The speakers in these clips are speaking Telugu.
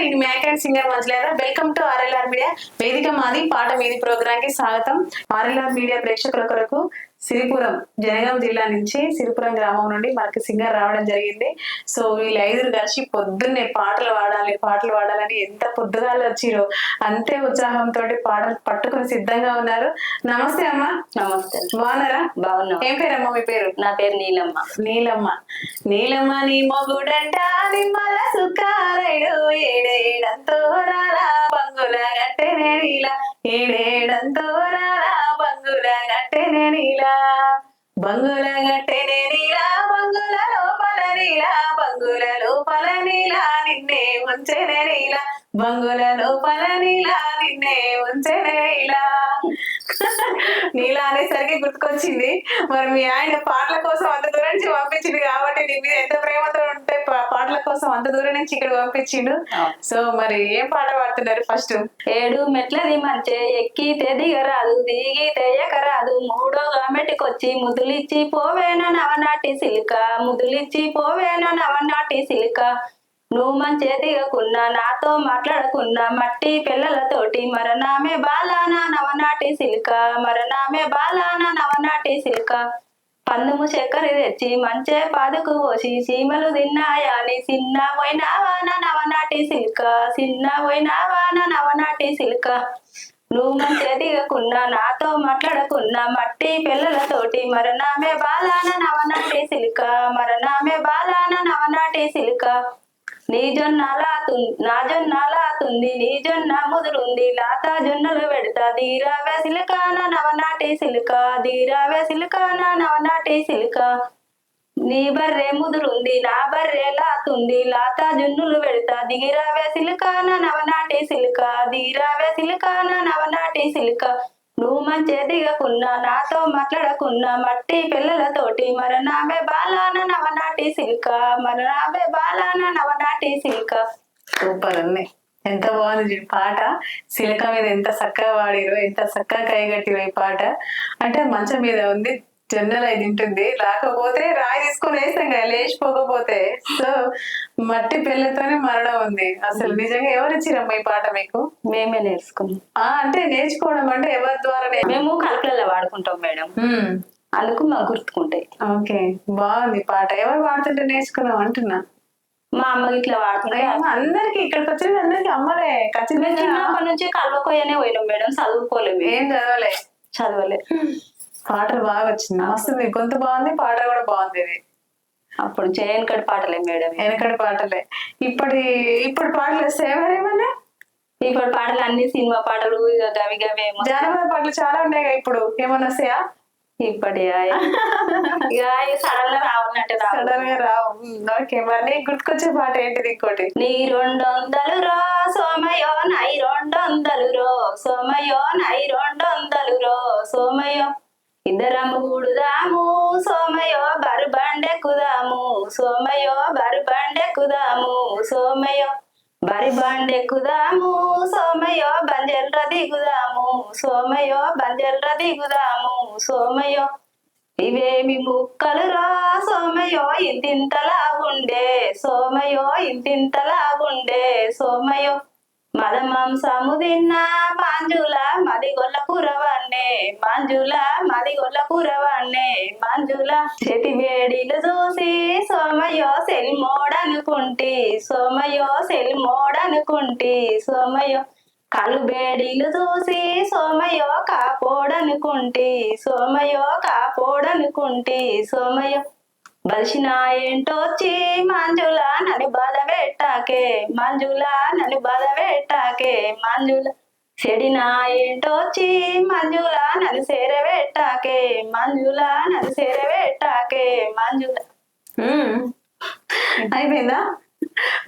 నేను మ్యాక్ సింగర్ మంచిలేదా వెల్కమ్ టు ఆర్ఎల్ఆర్ మీడియా. వేదిక మాది. పాట మీది ప్రోగ్రామ్కి స్వాగతం. ఆర్ఎల్ఆర్ మీడియా ప్రేక్షకుల కొరకు సిరిపురం జనగాం జిల్లా నుంచి సిరిపురం గ్రామం నుండి మనకి సింగర్ రావడం జరిగింది. సో వీళ్ళు ఐదుగురు కలిసి పొద్దున్నే పాటలు పాడాలి పాటలు పాడాలని ఎంత పొద్దుగాలు వచ్చిరో అంతే ఉత్సాహంతో పాటలు పట్టుకొని సిద్ధంగా ఉన్నారు. నమస్తే అమ్మా. నమస్తే. బాగున్నారా? బాగున్నాం. ఏం పేరమ్మా మీ పేరు? నా పేరు నీలమ్మ. నీలమ్మ. నీలమ్మ నీ మొగుడంట నిమ్మల ఏడేడంతో రారా బంగుల గట్టెనే నీల. ఏడేడంతో రారా బంగుల గట్టెనే నీల. బంగుల గట్టెనే నీల బంగుల లోపల నీల. బంగుల లోపల నీల నిన్నే ఉంచెనే నీల. బంగుల లోపల నీల నిన్నే ఉంచెనే నీలా అనేసరికి గుర్తుకొచ్చింది. మరి మీ ఆయన పాటల కోసం అంత దూరం నుంచి పంపించింది కాబట్టి నీ మీద ఎంత ప్రేమతో ఉంటే పాటల కోసం అంత దూరం నుంచి ఇక్కడ పంపించిండు. సో మరి ఏం పాట పాడుతున్నారు ఫస్ట్? ఏడు మెట్లది మంచే ఎక్కితే దిగరాదు దిగితే ఎకరాదు మూడో మెట్టుకొచ్చి ముదులిచ్చి పోవేన నవనాటి సిలిక? ముదులిచ్చి పోవేన నవనాటి సిలిక? నువ్వు మంచే దిగకున్నా నాతో మాట్లాడకున్నా మట్టి పిల్లలతోటి మరణామే బాలానా నవనాటి సిల్క మరణామే బాలానా నవనాటి సిల్క. పందుము చక్కెర తెచ్చి మంచే పాదుకు పోసి సీమలు తిన్నాయాని చిన్న పోయినావాన నవనాటి సిల్క చిన్న పోయినావాన నవనాటి సిల్క. నువ్వు మంచిగా దిగకున్నా నాతో మాట్లాడకున్నా మట్టి పిల్లలతోటి మరణామే బాలాన నవనాటి సిల్క మరణామే బాలాన నవనాటి సిల్క. నీ జొన్న లాతుంది నా జొన్న లాతుంది నీ జొన్న ముదురుంది లాతా జొన్నలు పెడతా దీరా సిలికాన నవనాటి సిలిక దీరా సిలికాన నవనాటి సిలిక. నీ బర్రె ముదురుంది నా బర్రె లాతుంది లాతా జున్నులు పెడతా దిగిరావే సిలికాన నవనాటి సిలిక దిగిరావే సిలికాన నవనాటి సిలిక. నువ్వు మంచి నాతో మాట్లాడకున్నా మట్టి పిల్లలతోటి మరణామే బాలాన నవనాటి సిల్క మరణామే బాలాన నవనాటి సిల్క సూపర్ అన్నీ ఎంత బాగుంది పాట. సిలక మీద ఎంత చక్కగా వాడిరో ఎంత చక్కగా కైగట్టిరో ఈ పాట. అంటే మంచం మీద ఉంది జొన్నలు అయి తింటుంది. రాకపోతే రాయి తీసుకొని వేస్తాం కదా లేచిపోకపోతే. సో మట్టి పిల్లతోనే మరణం ఉంది. అసలు నిజంగా ఎవరు ఇచ్చిరమ్మా ఈ పాట మీకు? మేమే నేర్చుకున్నాం. ఆ అంటే నేర్చుకోవడం అంటే ఎవరి ద్వారా మేము కలకలలో వాడుకుంటాం మేడం. అందుకు మాకు గుర్తుకుంటాయి. ఓకే. బాగుంది పాట. ఎవరు పాడుతుంటే నేర్చుకున్నాం అంటున్నా? మా అమ్మ ఇట్లా అమ్మ, అందరికి ఇక్కడికి వచ్చేది అందరికి అమ్మలే. మేము ఖచ్చితంగా చిన్నప్పటి నుంచి కలవకోయనే పోయినాం మేడం చదువుకోలేము ఏం చదవలే? చదవలే. పాటలు బాగా వచ్చింది. మస్తు మీ గొంతు బాగుంది పాట కూడా బాగుంది ఇది. అప్పుడు చేయనికటి పాటలే మేడం. వెనకటి పాటలే. ఇప్పటి ఇప్పుడు పాటలు ఎవరేమన్నా? ఇప్పుడు పాటలు అన్ని సినిమా పాటలు గవి గవి జానపద పాటలు చాలా ఉన్నాయి ఇప్పుడు. ఏమన్నా వస్తాయా? ఇప్పటి సడన్గా రావాలంటే రావు. సడన్గా రావు ఓకే మరి గుర్తుకొచ్చే పాట ఏంటిది ఇంకోటి? నీ రెండు వందలు రో సోమయో నై రెండు వందలు రో సోమయో నై రెండు వందలు రో సోమయో ఇద్దరము కూడుదాము సోమయో బరు బండెక్కుదాము సోమయో బరు బండెక్కుదాము సోమయో బరి బండెక్కుదాము సోమయో బంజల్ర దిగుదాము సోమయో బంజల్ర దిగుదాము సోమయో ఇవేమి ముక్కలు రా సోమయో ఇంతింతలా ఉండే సోమయో ఇంతింతలా ఉండే సోమయో మద మాంసము తిన్న మాంజుల మదిగొల్ల కూరవన్నే మాంజుల మదిగొల్ల కూరవన్నే మాంజుల చేతి వేడిలు చూసి సోమయో సెల్మోడనుకుంటి సోమయో సెల్మోడనుకుంటి సోమయో కలు బేడీలు చూసి సోమయో కాపోడనుకుంటి సోమయో కాపోడనుకుంటి సోమయో బలిసిన ఏంటొచ్చి మంజుల నన్ను బాధ పెట్టాకే మంజుల నన్ను బాధ పెట్టాకే మంజుల చెడిన ఏంటొచ్చి మంజుల నన్ను సేరబెట్టాకే మంజుల నన్ను సేరబెట్టాకే మంజుల. అయిపోయిందా?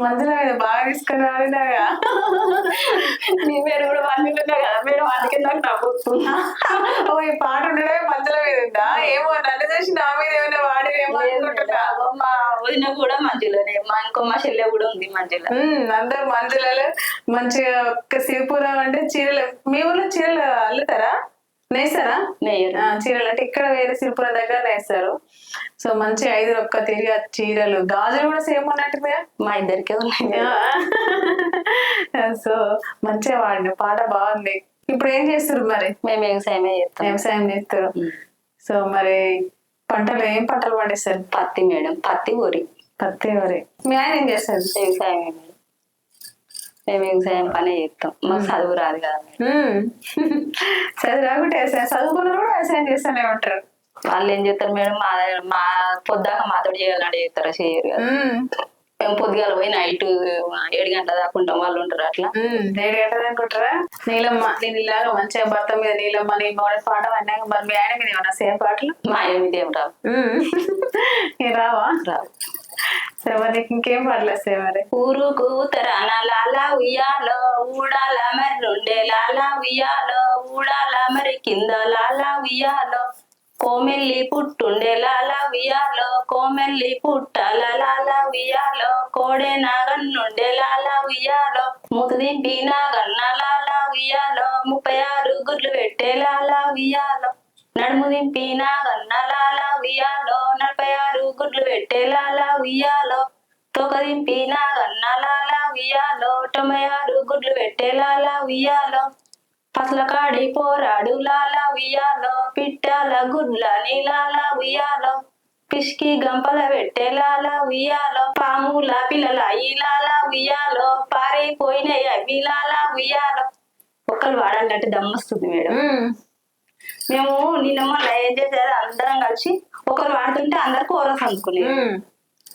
మందుల మీద బాగా తీసుకుని వాడినాగా నీ పేరు కూడా మంజులున్నా కదా మేడం అందుకే నాకు నవ్వుతున్నా ఓ ఈ పాట ఉండడమే మందుల మీద ఉందా? ఏమో నన్ను చూసి నా మీద ఏమైనా మా వదిన కూడా మంజులనే మా ఇంకో మా చెల్లె కూడా ఉంది మంజుల. అందరు మందులలో మంచిగా ఒక్క సిరిపురం అంటే చీరలు మీ ఊర్లో చీరలు అల్లుతారా? నేస్తారా? నేయరు. చీరలు అంటే ఇక్కడ వేరే సిరిపురం దగ్గర నేస్తారు. సో మంచి ఐదు ఒక్క తిరిగి చీరలు. గాజులు కూడా సేమ్ ఉన్నట్టుగా మా ఇద్దరికే ఉన్నాయి. సో మంచిగా వాడిన పాట బాగుంది. ఇప్పుడు ఏం చేస్తారు మరి? మేము వ్యవసాయమే చేస్తాం. వ్యవసాయం చేస్తారు. సో మరి పంటలు ఏం పంటలు పండిస్తారు? పత్తి మేడం పత్తి ఊరి పత్తి వరి. మీ ఆయన ఏం చేస్తారు? వ్యవసాయమే మేడం. మేము వ్యవసాయం పనే చేస్తాం. మాకు చదువు రాదు కదా. చదువు రాకుంటే వ్యవసాయం చదువుకున్న కూడా వ్యవసాయం చేస్తూనే ఉంటారు. వాళ్ళు ఏం చేస్తారు మేడం? మా మా పొద్దాక మాతో చేయాలంటే చేస్తారా చేయరు కదా. మ్మ్. పొద్దుగాల పోయి నైట్ ఏడు గంటల దాకా ఉంటాం వాళ్ళు ఉంటారు అట్లా. ఏడు గంటలు అనుకుంటారా నీలమ్మ నేను ఇలాగా మంచిగా భర్త మీద నీలమ్మ నీ మోడల్ పాట అన్నాక మరి మీ ఆయన మీద ఏమన్నా సేమ్ పాటలు? మా ఆయన మీద ఏం రావు. రావా? రావు. సరే మరి నీకు ఇంకేం పాటలు వస్తాయి మరి? ఊరుకు తరాన లాలా ఉయ్యాలో ఊడాల మరి రెండే లాలా ఉయ్యాలో ఊడాల మరి కింద లాలా ఉయ్యాలో. కోమెల్లి పుట్టుండే లాలా కోమెల్లి పుట్టాల లాలా ఉయ్యాలో కోడే నాగన్నుండే లాలా ఉయ్యాలో మూత దింపి ముప్పై ఆరు గుడ్లు పెట్టే లాలా నడుము దింపి నాగన్న లాలా నలభై ఆరు గుడ్లు పెట్టే లాలా ఉయ్యాలో తోక దింపి నాగన్న లాలా తొంభై ఆరు గుడ్లు పెట్టే లాలా ఉయ్యాలో పసల కాడి పోరాడు లాలా ఉయ్యాలో పిట్టాల గుడ్ల నీలాలా ఉయ్యాలో. పిసికి గంపల పెట్టే లాలా ఉయ్యాలో పాముల పిల్లల ఈ లాలా ఉయ్యాలో. పారైపోయినాయి అవి లాలా ఉయ్యాలో. ఒక్కరు వాడాలంటే దమ్మొస్తుంది మేడం. మ్మ్. నిన్న మొన్న ఏం చేశారు? అందరం కలిసి ఒకరు వాడుతుంటే అందరు కోరస్ అనుకునేది.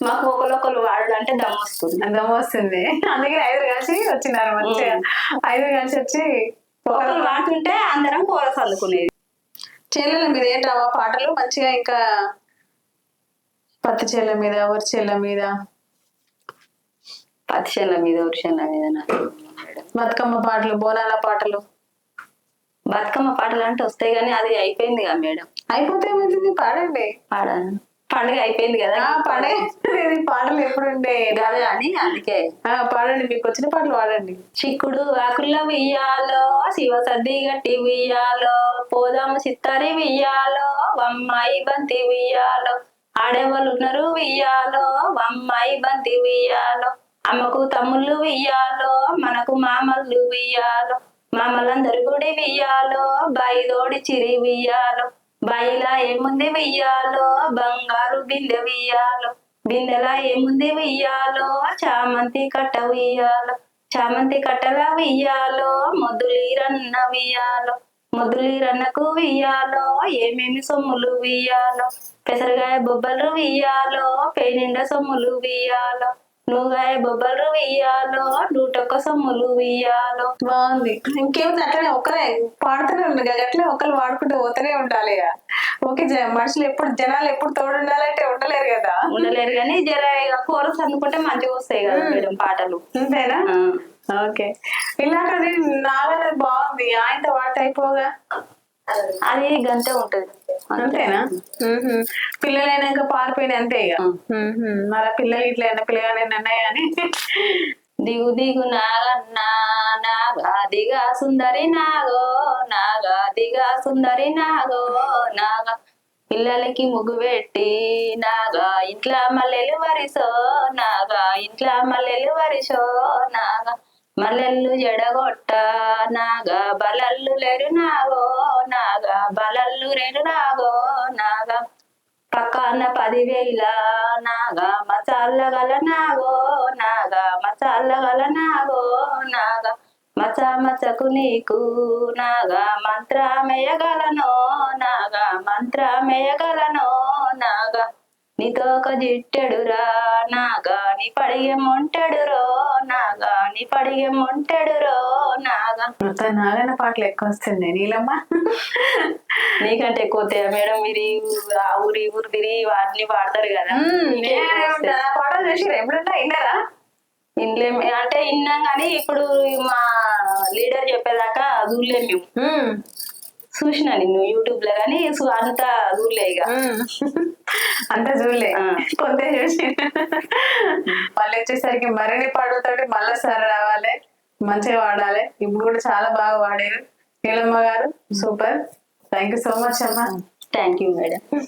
మాకు ఒకరు వాడాలంటే దమ్ వస్తుంది అందం వస్తుంది అందుకే ఐదు కలిసి వచ్చినారు మంచిగా. ఐదు కలిసి వచ్చి ఒకరు వాడుతుంటే అందరం కోరస్ అనుకునేది చెల్లెల మీద ఏం రావా పాటలు? మంచిగా ఇంకా పత్తి చెల్ల మీద వరి చెల్ల మీద. మీద వృషల మీద నాకు మేడం బతుకమ్మ పాటలు బోనాల పాటలు. బతుకమ్మ పాటలు అంటే వస్తాయి కానీ అది అయిపోయింది కదా మేడం. అయిపోతే ఏమైతుంది? పాడండి. పాడ పండుగ అయిపోయింది కదా. ఆ, పాడే ఇది పాటలు ఎప్పుడు ఉండే కాదు అని అందుకే పాడండి మీకు వచ్చిన పాటలు పాడండి. చిక్కుడు ఆకుల వియ్యాలో శివ సద్ది గట్టి వియ్యాలో పోదాము సిత్తరి వియ్యాలో వమ్మాయి బంతి వియ్యాలో ఆడేవాళ్ళు ఉన్నారు వియ్యాలో వమ్మాయి బంతి వియ్యాలో అమ్మకు తమ్ముళ్ళు వియ్యాలో మనకు మామళ్ళు వియ్యాలో మామలందరు గుడి వియ్యాలో బాయి తోడి చిరి వియ్యాలో బాయిలా ఏముంది వెయ్యాలో? బంగారు బిందె వెయ్యాలో. బిందెలా ఏముంది వెయ్యాలో? చామంతి కట్ట వెయ్యాలో. చామంతి కట్టల రన్న మొద్దులీరన్న వియ్యాలో. రన్నకు వెయ్యాలో? ఏమేమి సొమ్ములు వెయ్యాలో? పెసరగాయ బొబ్బలు వెయ్యాలో? పేనిండ సొమ్ములు వెయ్యాలో? నువ్వుగాయ బొబ్బలు వియ్యాలో నూటొక్క సొమ్ములు వియ్యాలో. బాగుంది. ఇంకేముంది? అట్లనే ఒక్కరే పాడుతూనే ఉంది కదా అట్లే ఒకరు వాడుకుంటూ పోతూనే ఉండాలి. ఓకే జ- మనుషులు ఎప్పుడు జనాలు ఎప్పుడు తోడు ఉండాలంటే ఉండలేరు కదా. ఉండలేరు కానీ జర కోరస్ అనుకుంటే మంచిగా వస్తాయి కదా మేడం పాటలు. అంతేనా. ఓకే. ఇలాంటిది నాగన్నది బాగుంది. ఆయనతో వాట అయిపోగా. అది గంతే ఉంటది. అంతేనా. పిల్లలైనాక పారిపోయిన అంతే ఇక. మరి పిల్లలు ఇట్లా అయినా పిల్లగానే అన్నాయి అని? దిగు దిగు నాగన్నా నాగా దిగా సుందరి నాగో నాగా దిగా సుందరి నాగో నాగా. పిల్లలకి ముగ్గు పెట్టి నాగా ఇంట్లో మల్లెలు వరిసో నాగా ఇంట్లో మల్లెలు వరిసో నాగా. మల్లెళ్ళు జడగొట్ట నాగా. బలల్లు లేరు నాగో నాగో నాగా పక్కన పదివేల నాగా మచాలగల నాగో నాగా మచాలగల నాగో నాగా మచ మచకు నీకు నాగా మంత్రమేయగలనో నాగా మంత్రమేయగలనో నాగా. నీతో ఒక జిట్టెడురా నాగా నీ పడిగే మొంటెడురో నాగా. నీ పడిగే మొంటెడురో నాగా మొత్తం నాగన్న పాటలు ఎక్కువ వస్తుంది నీలమ్మ. నీకంటే ఎక్కువ వస్తాయా మేడం? మీరు ఆ ఊరి ఊరు తిరిగి వాటిని పాడతారు కదా. పాటలు చూసి ఎప్పుడన్నా విన్నారా? ఇన్లేం అంటే విన్నాం కానీ ఇప్పుడు మా లీడర్ చెప్పేదాకా మేము. మ్మ్. చూసిన నిన్ను యూట్యూబ్లో కానీ సు- అంతా చూడలే ఇక. అంతా చూడలే. కొంత చూసి. మళ్ళీ వచ్చేసరికి మరిన్ని పాటలతోటి మళ్ళీ సార్ రావాలి. మంచిగా వాడాలి. ఇప్పుడు కూడా చాలా బాగా వాడారు. Neelamma garu super. Thank you so much అమ్మా. Thank you madam